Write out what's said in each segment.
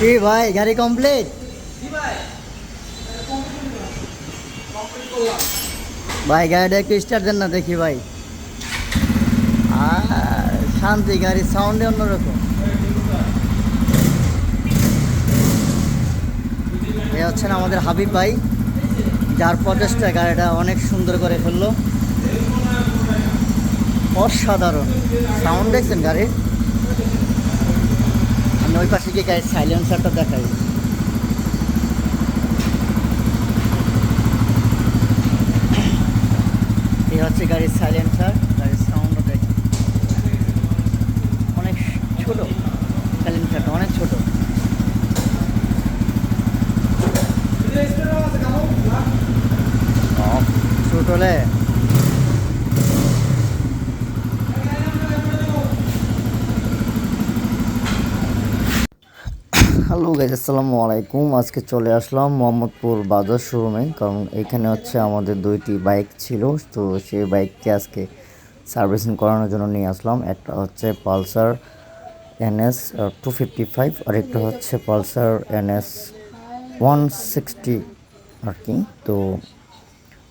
কি ভাই, গাড়ি কমপ্লিট ভাই, গাড়িটা একটু স্টার্ট দেন না, দেখি ভাই। শান্তি, গাড়ির সাউন্ডে অন্যরকম। এ হচ্ছেন আমাদের হাবিব ভাই, যার প্রচেষ্টা গাড়িটা অনেক সুন্দর করে ফেলল। অসাধারণ। সাউন্ড দেখছেন গাড়ির? ওই পাশে গিয়ে গাড়ির সাইলেন্সারটা দেখাই। এই হচ্ছে গাড়ির সাইলেন্সার গাড়ির সাউন্ডও দেখেন। অনেক ছোট সাইলেন্সারটা অনেক ছোট। ছোট হলে হ্যালো গাইজ আসসালামু আলাইকুম। আজকে চলে আসলাম মোহাম্মদপুর বাজার শোরুমে, কারণ এখানে হচ্ছে আমাদের দুইটি বাইক ছিল। তো সেই বাইককে আজকে সার্ভিসিং করানোর জন্য নিয়ে আসলাম। একটা হচ্ছে Pulsar NS two fifty five, আর একটা হচ্ছে পালসার এনএস ওয়ান সিক্সটি আর কি। তো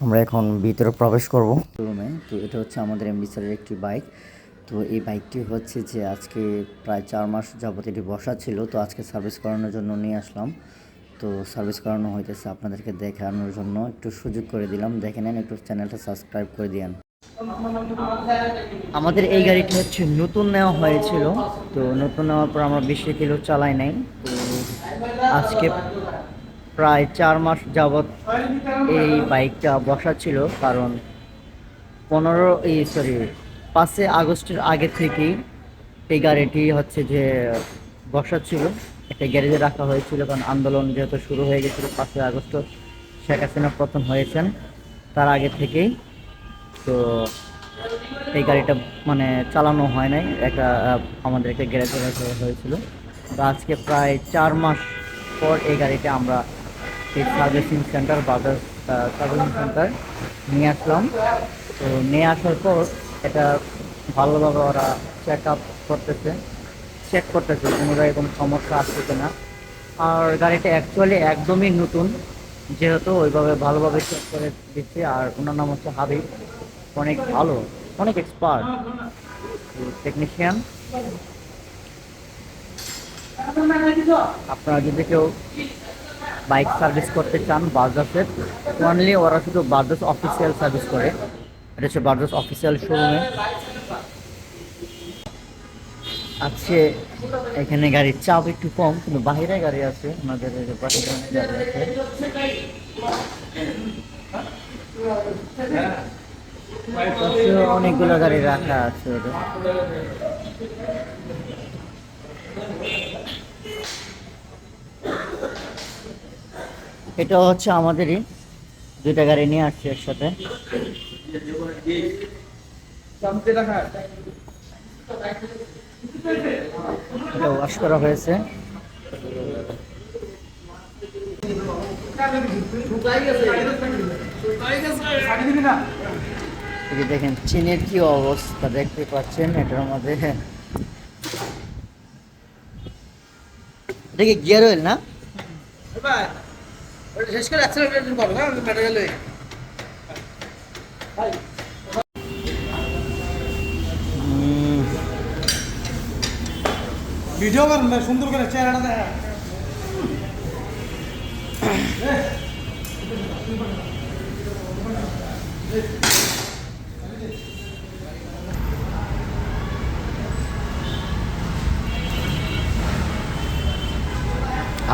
আমরা এখন ভিতরে প্রবেশ করব শোরুমে। তো এটা হচ্ছে আমাদের এমডি স্যারের একটি বাইক। তো এই বাইকটি হচ্ছে যে আজকে প্রায় চার মাস যাবত এটি বসা ছিল, তো আজকে সার্ভিস করানোর জন্য নিয়ে আসলাম। তো সার্ভিস করানো হইতেছে আপনাদেরকে দেখানোর জন্য। একটু সুযোগ করে দিলাম, দেখে নেন, একটু চ্যানেলটা সাবস্ক্রাইব করে দিয়েন। আমাদের এই গাড়িটি হচ্ছে নতুন নেওয়া হয়েছিল, তো নতুন নেওয়ার পর আমরা বেশি কিলো চালাই নাই। তো আজকে প্রায় চার মাস যাবত এই বাইকটা বসা ছিল, কারণ পনেরো, এই সরি পাঁচই আগস্টের আগে থেকেই এই গাড়িটি হচ্ছে যে বসা ছিল। একটা গ্যারেজে রাখা হয়েছিল, কারণ আন্দোলন যেহেতু শুরু হয়ে গেছিল পাঁচই আগস্ট শেখ হাসিনা প্রথম হয়েছেন তার আগে থেকেই। তো এই গাড়িটা মানে চালানো হয় নাই, একটা, আমাদের একটা গ্যারেজে রাখা হয়েছিল। তো আজকে প্রায় চার মাস পর এই গাড়িটা আমরা এই সার্ভিসিং সেন্টার বাজার সার্ভিসিং সেন্টার নিয়ে আসলাম। তো নিয়ে আসার পর এটা ভালোভাবে ওরা চেক আপ করতেছে। চেক করতেছে জায়গায় কোনো সমস্যা আছে কিনা। আর গাড়িটা অ্যাকচুয়ালি একদমই নতুন, যেহেতু ওইভাবে ভালোভাবে চেক করে দিচ্ছে। আর ওনার নাম হচ্ছে হাবিব। অনেক ভালো, অনেক এক্সপার্ট টেকনিশিয়ান আপনারা যদি কেউ বাইক সার্ভিস করতে চান বাজাজের অনলি ওরা শুধু বাজাজ অফিসিয়াল সার্ভিস করে। এটা হচ্ছে বাজাজ অফিসিয়াল শোরুমে আছে এখানে গাড়ির চাপ একটু কম, কিন্তু বাইরে গাড়ি আছে। আমাদের বাহিরে গাড়ি আছে। অনেকগুলো গাড়ি রাখা আছে এটা। হচ্ছে আমাদেরই দুইটা গাড়ি নিয়ে আসছে একসাথে। ওয়াশ করা হয়েছে। দেখেন চীনের কি অবস্থা দেখতে পাচ্ছেন? এটার মধ্যে এটা কি গিয়ার অয়েল না? শেষ করে করো না উম, ভিডিও করেন ভাই সুন্দর করে চেহারাটা দেখা।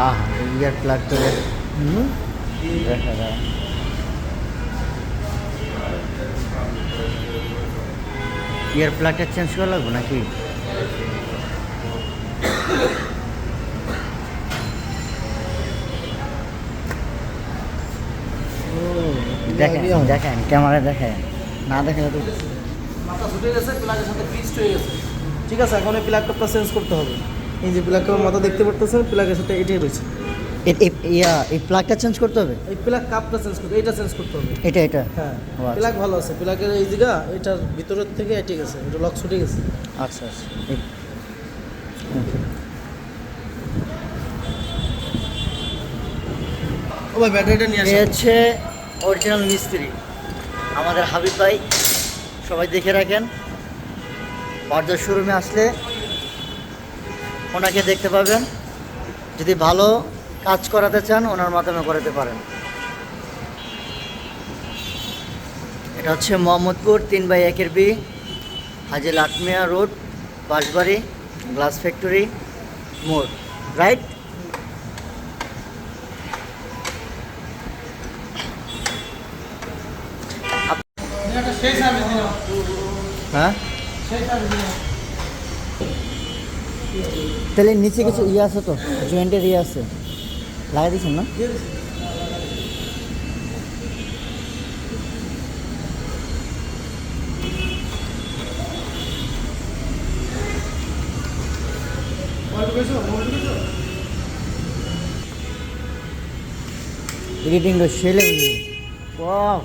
আহ ইয়ার প্লাগ তো হুম? দেখা ইয়ার প্লাগটা চেঞ্জ করা লাগবে নাকি? দেখেন দেখেন ক্যামেরা দেখেন। না দেখেন তো। মাথা ছুটে গেছে প্লাগের সাথে ফিক্সড হয়ে গেছে। ঠিক আছে এখন এই প্লাগ কাপটা চেঞ্জ করতে হবে। এই যে প্লাগ কাপের মাথা দেখতে পারতেছেন প্লাগের সাথে এটাই রয়েছে। ইয়া এই প্লাগটা চেঞ্জ করতে হবে? এই প্লাগ কাপটা চেঞ্জ করতে এটা চেঞ্জ করতে হবে। এটা এটা? হ্যাঁ আচ্ছা। প্লাগ ভালো আছে প্লাগের এই এটার ভিতরের থেকে ঠিক আছে এটা লক ছুটে গেছে। আচ্ছা আচ্ছা। ভাই ব্যাটারিটা নিয়ে এ হচ্ছে অরিজিনাল মিস্ত্রি। আমাদের হাবিব ভাই সবাই দেখে রাখেন। বার্জার শোরুমে আসলে ওনাকে দেখতে পাবেন। যদি ভালো কাজ করাতে চান, ওনার মাধ্যমে করাতে পারেন। এটা হচ্ছে মোহাম্মদপুর, তিন বাই একের B Haji Latmiya road, Bashbari, glass factory, মোড়, রাইট? হ্যাঁ? তাহলে নিচে কিছু ইয়ে আছে তো, জয়েন্টের ইয়ে আছে। লাগাই দিয়েছেন না? ঢুকেছো? এডিটিংটা সেলে বুঝি ওয়াও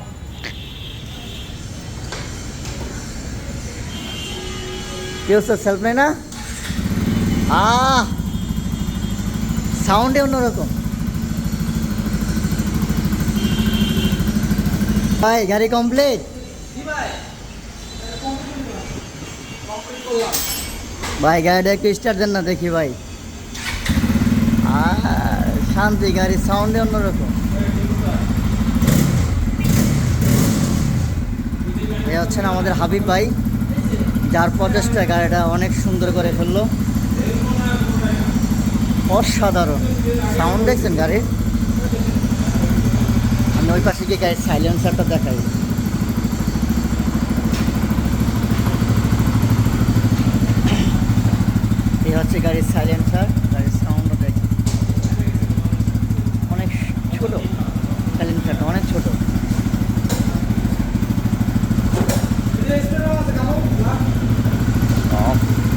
কি হচ্ছে সেলফ নেই না? সাউন্ডে অন্যরকম। ভাই, গাড়ি কমপ্লিট ভাই, গাড়িটা একটু স্টার্ট দেন না, দেখি ভাই। শান্তি, গাড়ির সাউন্ডে অন্যরকম। এ হচ্ছেন আমাদের হাবিব ভাই, যার প্রচেষ্টা গাড়িটা অনেক সুন্দর করে ফেলল। অসাধারণ। সাউন্ড দেখছেন গাড়ির? আমি ওই পাশে গিয়ে গাড়ির সাইলেন্সারটা দেখাই। এই হচ্ছে গাড়ির সাইলেন্সার গাড়ির সাউন্ডও দেখেন অনেক ছোট সাইলেন্সারটা অনেক ছোট।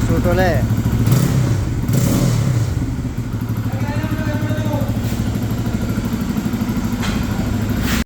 ছোট হলে